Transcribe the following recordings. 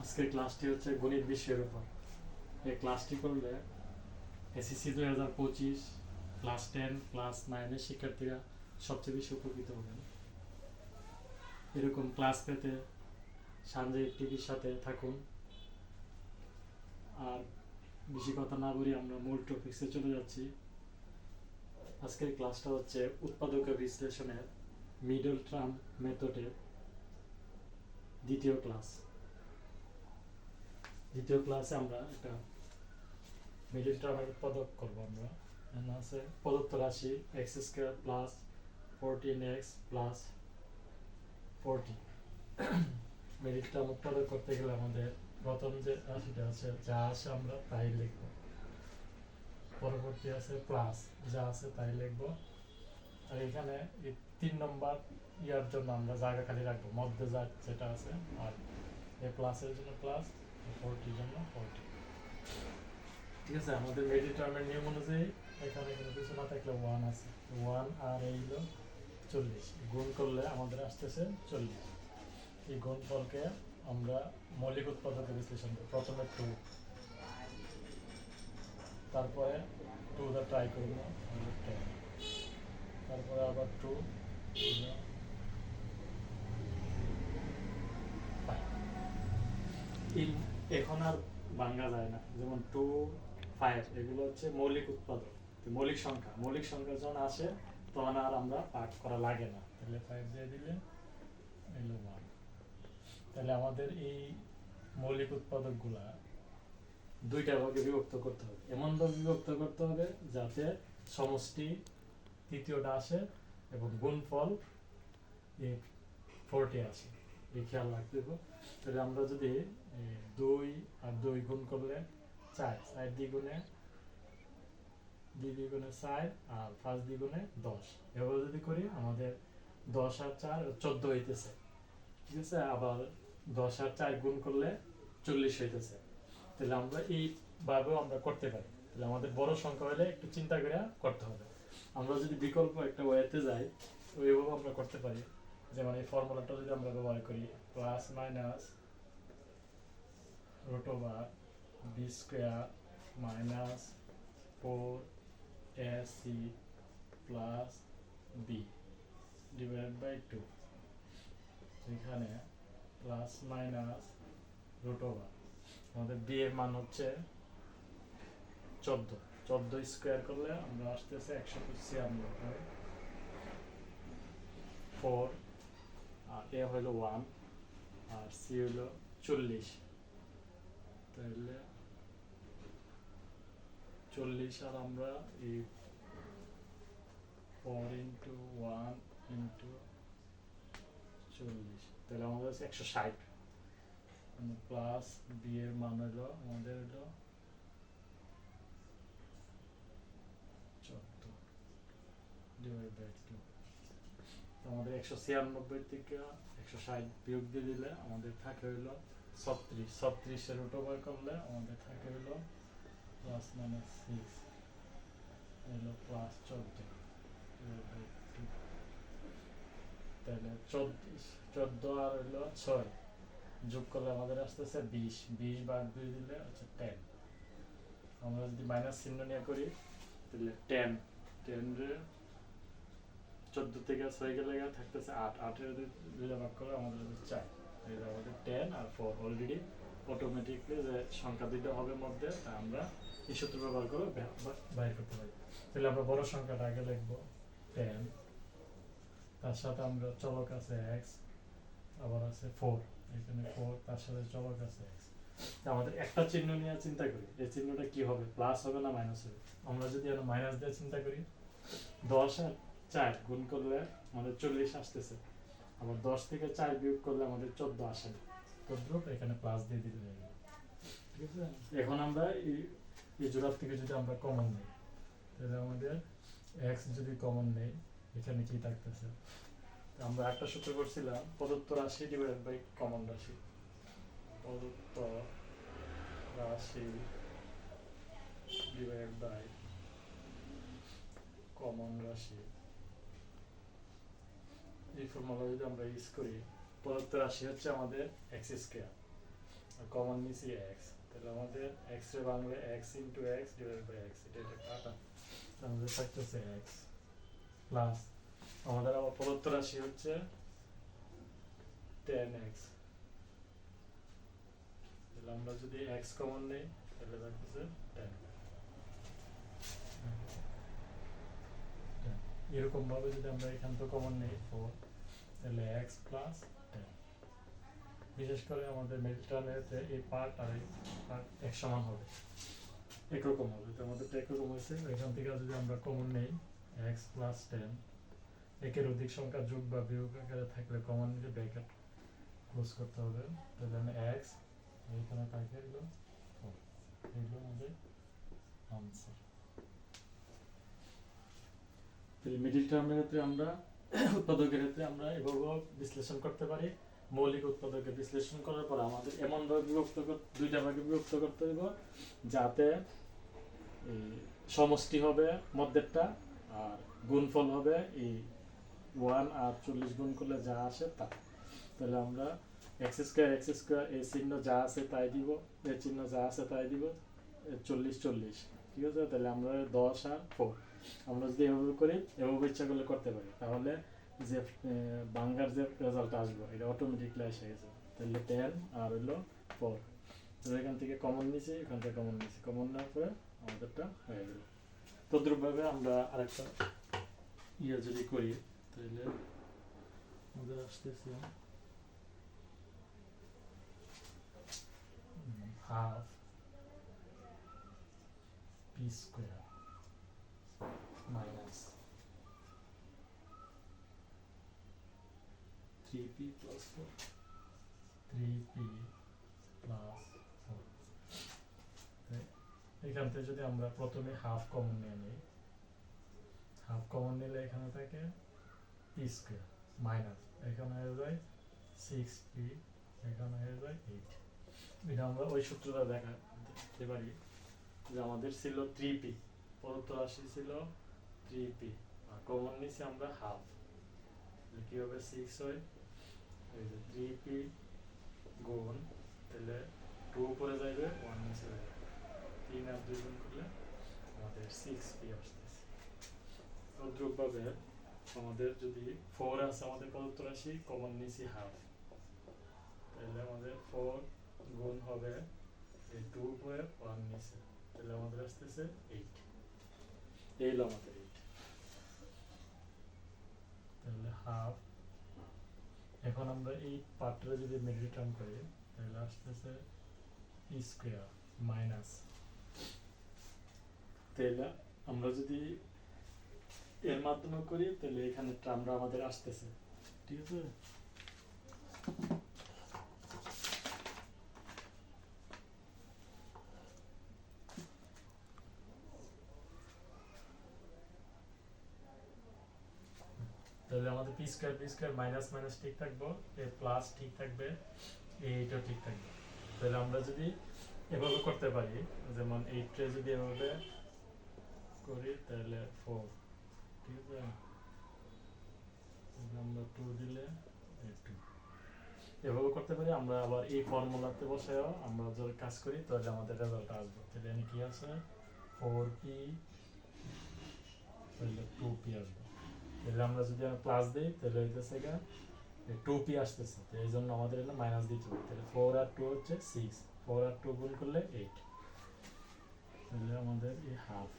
আজকের ক্লাসটি হচ্ছে গণিত বিষয়ের উপর। এই ক্লাসটি করলে এসএসসি দুই হাজার পঁচিশ ক্লাস টেন ক্লাস নাইনের শিক্ষার্থীরা সবচেয়ে বেশি উপকৃত হবেন এরকম ক্লাস পেতে সানজে টিভির সাথে থাকুন। আর বেশি কথা না বলি আমরা মূল টপিক্সে চলে যাচ্ছি। আজকের ক্লাসটা হচ্ছে উৎপাদক বিশ্লেষণের মিডল টার্ম মেথডের দ্বিতীয় ক্লাস দ্বিতীয় ক্লাসে আমরা একটা মিডল টার্মের উৎপাদক করব আমরা। আছে প্রদত্ত রাশি x square plus fourteen x plus forty middle term উৎপাদক করতে গেলে আমাদের প্রথম যে রাশিটা আছে, যা আছে আমরা তাই লিখব। পরবর্তী আছে প্লাস যা আছে তাই লিখব। আর এখানে এই তিন নম্বর ইয়ার জন্য আমরা জায়গা খালি রাখব মধ্যে যা যেটা আছে, আর এই প্লাসের জন্য প্লাস ফোরটির জন্য ফোরটি ঠিক আছে আমাদের মেডি নিয়ম অনুযায়ী এখানে কোনো কিছু না থাকলে ওয়ান আছে। ওয়ান আর এই হলো চল্লিশ। গুণ করলে আমাদের আসতেছে চল্লিশ। এই গুণফলকে আমরা মৌলিক উৎপাদকে বিশ্লেষণ করি। প্রথমে টু তারপরে টু দা ট্রাই করব টেন তারপরে আবার টু ইন এখন আর ভাঙ্গা যায় না। যেমন টু ফাইভ এগুলো হচ্ছে মৌলিক উৎপাদক। মৌলিক সংখ্যা মৌলিক সংখ্যা যখন আসে, তখন আর আমরা পাঠ করা লাগে না। তাহলে ফাইভ দিয়ে দিলে, এলো ওয়ান তাহলে আমাদের এই মৌলিক উৎপাদকগুলা দুইটা ভাগে বিভক্ত করতে হবে। এমন ভাবে বিভক্ত করতে হবে যাতে সমষ্টি তৃতীয়টা আসে এবং গুণফল ফোরটি আসে। এই খেয়াল রাখতে হবে। তাহলে আমরা যদি দুই আর দুই গুণ করলে চার চার দ্বিগুণে দুই দ্বিগুণে চার আর পাঁচ দ্বিগুণে দশ। এভাবে যদি করি, আমাদের দশ আর চার চোদ্দ হইতেছে। ঠিক আছে? আবার দশ আর চার গুণ করলে চল্লিশ হইতেছে। তাহলে আমরা এইভাবেও আমরা করতে পারি। তাহলে আমাদের বড় সংখ্যা হলে একটু চিন্তা করে করতে হবে। আমরা যদি বিকল্প একটা ওয়েতে যাই ওইভাবে আমরা করতে পারি। যেমন এই ফর্মুলাটা যদি আমরা ব্যবহার করি plus minus root over b square minus 4ac plus b divided by 2 এখানে প্লাস মাইনাস রুট ওভার আমাদের বি এর মান হচ্ছে চোদ্দ। চোদ্দ স্কোয়ার করলে আমরা আসতেছে একশো ছিয়ানব্বই ফোর এ হলো ওয়ান আর সি হলো চল্লিশ তাহলে চল্লিশ আর আমরা এই ফোর ইন্টু ওয়ান ইন্টু চল্লিশ তাহলে আমাদের হচ্ছে একশো ষাট প্লাস বি এর মান হলো আমাদের হলো চোদ্দ ডিভাইড বাই টু আমাদের একশো ছিয়ানব্বই থেকে একশো ষাট বিয়োগ দিয়ে দিলে আমাদের থাকে হইল ছত্রিশ, ছত্রিশের রুট ওভার করলে আমাদের থাকে হলো প্লাস মাইনাস সিক্স হলো প্লাস চোদ্দ তাহলে চব্বিশ চোদ্দ আর হলো ছয়, যোগ করলে আমাদের আসতেছে বিশ বিশ বাদ দিয়ে দিলে হচ্ছে টেন আমরা যদি মাইনাস চিহ্ন নিয়ে করি, তাহলে টেন টেন রে চোদ্দ থেকে ছয় গেলে গেলে থাকতেছে আট। আটের দুইটা ভাগ করে আমাদের হচ্ছে চার যে আমাদের টেন আর ফোর অলরেডি অটোমেটিকলি যে সংখ্যা দুইটা হবে মধ্যে, তা আমরা এই সূত্র ব্যবহার করে বাইর করতে পারি। তাহলে আমরা বড় সংখ্যাটা আগে লিখব টেন তার সাথে আমরা চলক আছে এক্স আবার আছে ফোর এখানে ফোর তার সাথে চলক আছে এক্স আমাদের একটা চিহ্ন নিয়ে চিন্তা করি, এই চিহ্নটা কি হবে? প্লাস হবে না মাইনাস হবে? আমরা যদি মাইনাস দিয়ে চিন্তা করি, দশ আর চার গুণ করলে আমাদের চল্লিশ আসতেছে। আবার দশ থেকে চার বিয়োগ করলে আমাদের চোদ্দ আসে। তদ্রুপ এখানে প্লাস দিয়ে হয়ে গেল। ঠিক আছে? এখন আমরা এই জোড়ার থেকে যদি আমরা কমন নিই, তাহলে আমাদের এক্স যদি কমন নেই, এখানে কি থাকতেছে? আমরা একটা সূত্র করছিলাম, প্রদত্ত রাশি ডিভাইড বাই কমন রাশি। প্রদত্ত রাশি ডিভাইড বাই কমন রাশি। এই ফর্মুলা যদি আমরা ইউজ করি প্রদত্ত রাশি হচ্ছে আমাদের এক্স স্কোয়ার কমন নিছি এক্স তাহলে আমাদের এক্স রে Bangla x into x divide by x এটা এটা কাটা আমাদের থাকতেছে এক্স প্লাস আমাদের আবার প্রদত্ত রাশি হচ্ছে টেন এক্স তাহলে আমরা যদি এক্স কমন নেই, তাহলে থাকতেছে টেন এরকম ভাবে যদি আমরা এখান থেকে কমন নেই ফোর তাহলে এক্স প্লাস টেন বিশেষ করে আমাদের মিডটার্মের এই পার্ট আর এই পার্ট এক সমান হবে। একরকম হবে। তো আমাদের একরকম হয়েছে। এখান থেকে যদি আমরা কমন নেই এক্স প্লাস টেন একের অধিক সংখ্যা যোগ বা বিয়োগ আকারে থাকলে কমন নিলে ব্র্যাকেট ক্লোজ করতে হবে। তাহলে আমি এক্স এইখানে থাকে এগুলো। এগুলো আমাদের আনসার মিডিল টার্মের ক্ষেত্রে আমরা উৎপাদকের ক্ষেত্রে আমরা এভাবে বিশ্লেষণ করতে পারি। মৌলিক উৎপাদকের বিশ্লেষণ করার পর আমাদের এমন ভাবে বিভক্ত দুইটা ভাগে বিভক্ত করতে হবে যাতে এই সমষ্টি হবে মধ্যেরটা আর গুণফল হবে এই ওয়ান আর চল্লিশ গুণ করলে যা আসে তা। তাহলে আমরা এক্স স্কোয়ার এক্স স্কোয়ার এই চিহ্ন যা আছে তাই দিব এর চিহ্ন যা আছে তাই দিব চল্লিশ চল্লিশ। ঠিক আছে তাহলে আমরা দশ আর ফোর আমরা যদি এভাবে করি, এভাবে ইচ্ছা করলে করতে পারি। তাহলে যে বাংলার যে রেজাল্ট আসবে, এটা অটোমেটিকলি এসে গেছে। তাহলে টেন আর হইল ফোর তাহলে এখান থেকে কমন নিছি, এখান থেকে কমন নিছি। কমন নেওয়ার পরে আমাদেরটা হয়ে গেল। তদ্রুপভাবে আমরা আরেকটা ইয়ে যদি করি, তাহলে আমাদের আসতেছে half p square minus three p plus four three p plus four এখান থেকে যদি আমরা প্রথমে হাফ কমন নিয়ে নিই হাফ কমন নিলে এখানে থাকে পি স্কোয়ার মাইনাস এখানে হয়ে যায় সিক্স পি এখানে হয়ে যায় এইট এটা আমরা ওই সূত্রটা দেখা দেখতে পারি। যে আমাদের ছিল থ্রি পি প্রদত্ত রাশি ছিল থ্রি পি আর কমন নিছি আমরা হাফ কি হবে সিক্স হয়? এই যে থ্রি পি গুণ, তাহলে টু পরে যাইবে ওয়ান নিচে যাবে তিন আর দুই গুণ করলে আমাদের সিক্স পি আসতেছে। তদ্রুপভাবে আমাদের যদি ফোর আছে, আমাদের প্রদত্ত রাশি? কমন নিছি হাফ তাহলে আমাদের ফোর গুণ হবে এই টু উপরে ওয়ান নিচে। তাহলে আমাদের আসতেছে এইট এই হলো আমাদের এইট তাহলে হাফ এখন আমরা এই পার্টটা যদি মিডল টার্ম করি তাহলে আসতেছে স্কোয়ার মাইনাস তাহলে আমরা যদি এর মাধ্যমে করি তাহলে এখানে টার্মটা আমাদের আসতেছে। ঠিক আছে তাহলে আমাদের p p square minus minus ঠিক থাকব, এ প্লাস ঠিক থাকবে এইটাও ঠিক থাকবে। তাহলে আমরা যদি এভাবে করতে পারি, যেমন এইটে যদি এভাবে করি, তাহলে ফোর ঠিক আছে? আমরা টু দিলে টু এভাবে করতে পারি, আমরা আবার এই ফর্মুলাতে বসেও আমরা যদি কাজ করি, তাহলে আমাদের রেজাল্ট আসবে। তাহলে কি আছে? ফোর পি তাহলে টু পি আসবে। তাহলে আমরা যদি প্লাস দিই, তাহলে হইতেছে গা টু পি আসতেছে। তো এই জন্য আমাদের এটা মাইনাস দিতে হবে। তাহলে ফোর আর টু হচ্ছে সিক্স ফোর আর টু গুণ করলে এইট তাহলে আমাদের এই হাফ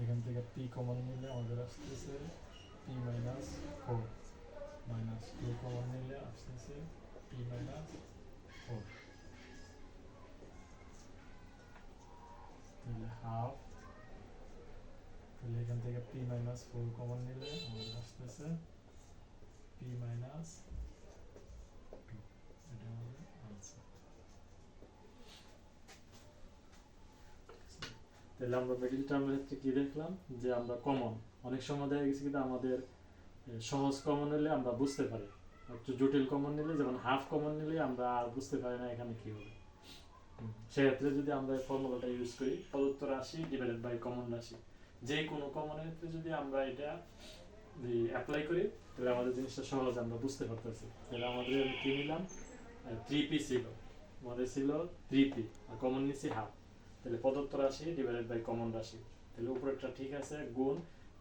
এখান থেকে পি কমন নিলে আমাদের আসতেছে p minus four minus two common নিলে আসতেছে পি মাইনাস ফোর তাহলে হাফ তাহলে এখান থেকে পি মাইনাস ফোর কমন নিলে আমাদের আসতেছে পি মাইনাস টু এটা আমাদের আনসার তাহলে আমরা মিডিল টার্মের ক্ষেত্রে কি দেখলাম? যে আমরা কমন অনেক সময় দেখা গেছে কিন্তু আমাদের সহজ কমন নিলে আমরা বুঝতে পারি। একটু জটিল কমন নিলে, যেমন হাফ কমন নিলে আমরা আর বুঝতে পারি না এখানে কি হবে। সেক্ষেত্রে যদি আমরা ফর্মুলাটা ইউজ করি প্রদত্ত রাশি ডিভাইডেড বাই কমন রাশি। যে কোনো কমনের ক্ষেত্রে যদি আমরা এটা অ্যাপ্লাই করি, তাহলে আমাদের জিনিসটা সহজ, আমরা বুঝতে পারতেছি। তাহলে আমাদের কি নিলাম? থ্রি পি ছিল। আমাদের ছিল থ্রি পি আর কমন নিছি হাফ তাহলে প্রদত্ত রাশি ডিভাইডেড বাই কমন রাশি। তাহলে উপরেরটা ঠিক আছে, গুণ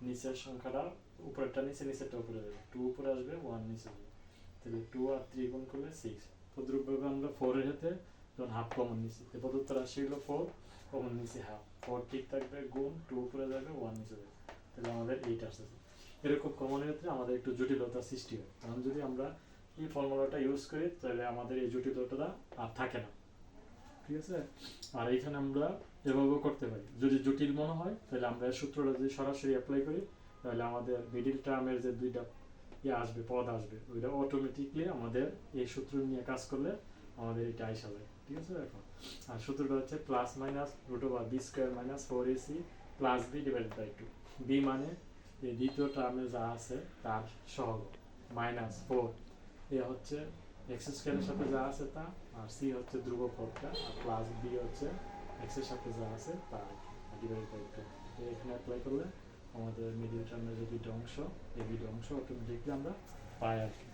নিচের সংখ্যাটা, উপরেরটা নিচে, নিচেরটা উপরে যাবে। টু উপরে আসবে ওয়ান নিচে যাবে। তাহলে টু আর থ্রি গুণ করলে সিক্স তদ্রুপভাবে আমরা ফোরের হাতে যখন হাফ কমন নিছি তো প্রদত্ত রাশি হলো ফোর কমন নিচে হাফ ফোর ঠিক থাকবে, গুণ টু উপরে যাবে ওয়ান নিচে যাবে। তাহলে আমাদের এইট আসতেছে। এরকম কমনের ক্ষেত্রে আমাদের একটু জটিলতা সৃষ্টি হয়। কারণ যদি আমরা এই ফর্মুলাটা ইউজ করি, তাহলে আমাদের এই জটিলতাটা আর থাকে না। ঠিক আছে? আর এইখানে আমরা এভাবেও করতে পারি। যদি জটিল মনে হয়, তাহলে আমরা সূত্রটা যদি সরাসরি অ্যাপ্লাই করি, তাহলে আমাদের মিডিল টার্মের যে দুইটা ইয়ে আসবে, পদ আসবে, ওইটা অটোমেটিকলি আমাদের এই সূত্র নিয়ে কাজ করলে আমাদের এটা আইসা যায়। ঠিক আছে? এখন, আর সূত্রটা হচ্ছে plus minus root over b square minus four ac plus b divided by two b মানে এই দ্বিতীয় টার্মে যা আছে তার সহগ মাইনাস ফোর এ হচ্ছে এক্স স্কোয়ারের সাথে যা আছে তা, আর সি হচ্ছে ধ্রুব পদটা আর প্লাস বি হচ্ছে এক্সের সাথে যা আছে তা ডিভাইড বাই টু এখানে অ্যাপ্লাই করলে আমাদের মিডিল টার্মের যে দুইটা অংশ, এই দুইটা অংশ অটোমেটিকলি আমরা পাই আর কি।